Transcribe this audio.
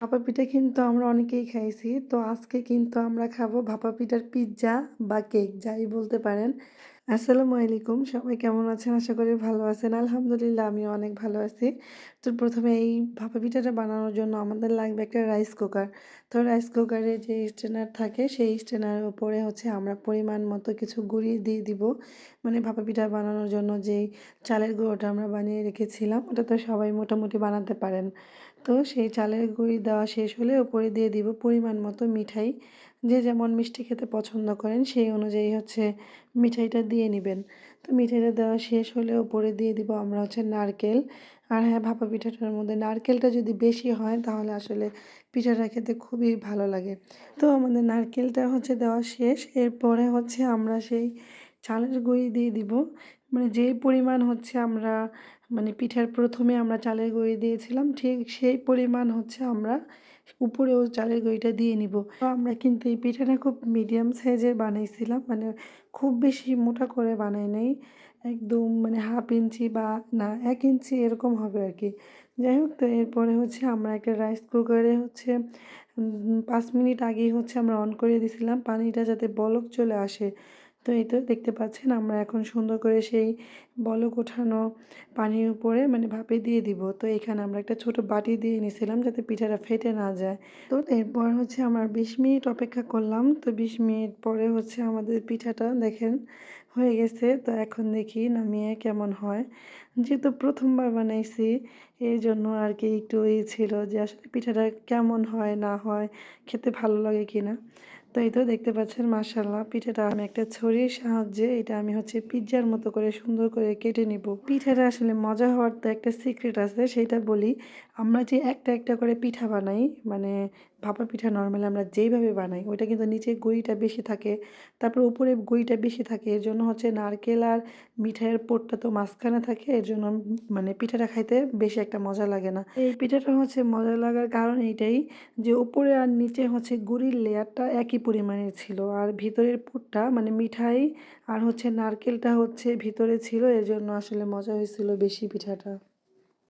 ভাপা পিঠা কিন্তু আমরা অনেকেই খাইছি। তো আজকে কিন্তু আমরা খাব ভাপা পিঠার পিৎজা বা কেক, যাই বলতে পারেন। আসসালামু আলাইকুম। সবাই কেমন আছেন? আশা করি ভালো আছেন। আলহামদুলিল্লাহ আমি অনেক ভালো আছি। তো প্রথমে এই ভাপা পিঠাটা বানানোর জন্য আমাদের লাগবে একটা রাইস কুকার তো রাইস কুকারে যে স্ট্যান্ডার থাকে, সেই স্ট্যান্ডারের উপরে হচ্ছে আমরা পরিমাণ মতো কিছু গুঁড়ি দিয়ে দিব। মানে ভাপা পিঠা বানানোর জন্য যেই চালের গুঁড়োটা আমরা বানিয়ে রেখেছিলাম, ওটা তো সবাই মোটামুটি বানাতে পারেন। তো সেই চালের গুঁড়ি দেওয়া শেষ হলে উপরে দিয়ে দিব পরিমাণ মতো মিঠাই। যে যেমন মিষ্টি খেতে পছন্দ করেন, সেই অনুযায়ী হচ্ছে মিঠাইটা দিয়ে নেবেন। তো মিঠাইটা দেওয়া শেষ হলে ওপরে দিয়ে দিব আমরা হচ্ছে নারকেল। আর হ্যাঁ ভাপা পিঠাটার মধ্যে নারকেলটা যদি বেশি হয় তাহলে আসলে পিঠাটা খেতে খুবই ভালো লাগে। তো আমাদের নারকেলটা হচ্ছে দেওয়া শেষ। এরপরে হচ্ছে আমরা সেই চালের গুঁড়ি দিয়ে দিব। মানে যেই পরিমাণ হচ্ছে আমরা মানে পিঠার প্রথমে আমরা চালের গুঁড়ি দিয়েছিলাম, ঠিক সেই পরিমাণ হচ্ছে আমরা উপরেও চালের গুঁড়িটা দিয়ে নিব। তো আমরা কিন্তু এই পিঠাটা খুব মিডিয়াম সাইজের বানাইছিলাম মানে খুব বেশি মোটা করে বানাই নাই, একদম মানে হাফ ইঞ্চি বা না, এক ইঞ্চি এরকম হবে আর কি। যাই হোক, তো এরপরে হচ্ছে আমরা একটা রাইস কুকারে হচ্ছে পাঁচ মিনিট আগেই হচ্ছে আমরা অন করে দিয়েছিলাম পানিটা যাতে বলক চলে আসে। তো এই তো দেখতে পাচ্ছেন আমরা এখন সুন্দর করে সেই বলক ওঠানো পানির উপরে মানে ভাপে দিয়ে দিব। তো এখানে আমরা একটা ছোট বাটি দিয়ে নিয়েছিলাম যাতে পিঠাটা ফেটে না যায়। তো এরপর হচ্ছে আমরা বিশ মিনিট অপেক্ষা করলাম। তো বিশ মিনিট পরে হচ্ছে আমাদের পিঠাটা দেখেন হয়ে গেছে। তো এখন দেখি নামিয়ে কেমন হয়। যেহেতু প্রথমবার বানাইছি, এই জন্য আর কি একটু এই ছিল যে আসলে পিঠাটা কেমন হয়, না হয়, খেতে ভালো লাগে কি না তো এই তো দেখতে পাচ্ছেন মার্শাল্লাহ পিঠাটা আমি একটা ছড়ির সাহায্যে এটা আমি হচ্ছে পিৎজার মতো করে সুন্দর করে কেটে নিব। পিঠাটা আসলে মজা হওয়ার তো একটা সিক্রেট আছে, সেটা বলি। আমরা যে একটা একটা করে পিঠা বানাই মানে ভাপা পিঠা নর্মালি আমরা যেইভাবে বানাই, ওইটা কিন্তু নিচে গুঁড়িটা বেশি থাকে, তারপর উপরে গুঁড়িটা বেশি থাকে, এর জন্য হচ্ছে নারকেল আর মিঠাইয়ের পোটটা তো মাঝখানে থাকে, এর জন্য মানে পিঠাটা খাইতে বেশি একটা মজা লাগে না। এই পিঠাটা হচ্ছে মজা লাগার কারণ এইটাই যে উপরে আর নিচে হচ্ছে গুড়ির লেয়ারটা একই পরিমাণের ছিল, আর ভিতরের পুরটা মানে মিঠাই আর হচ্ছে নারকেলটা হচ্ছে ভিতরে ছিল, এর জন্য আসলে মজা হয়েছিল বেশি পিঠাটা।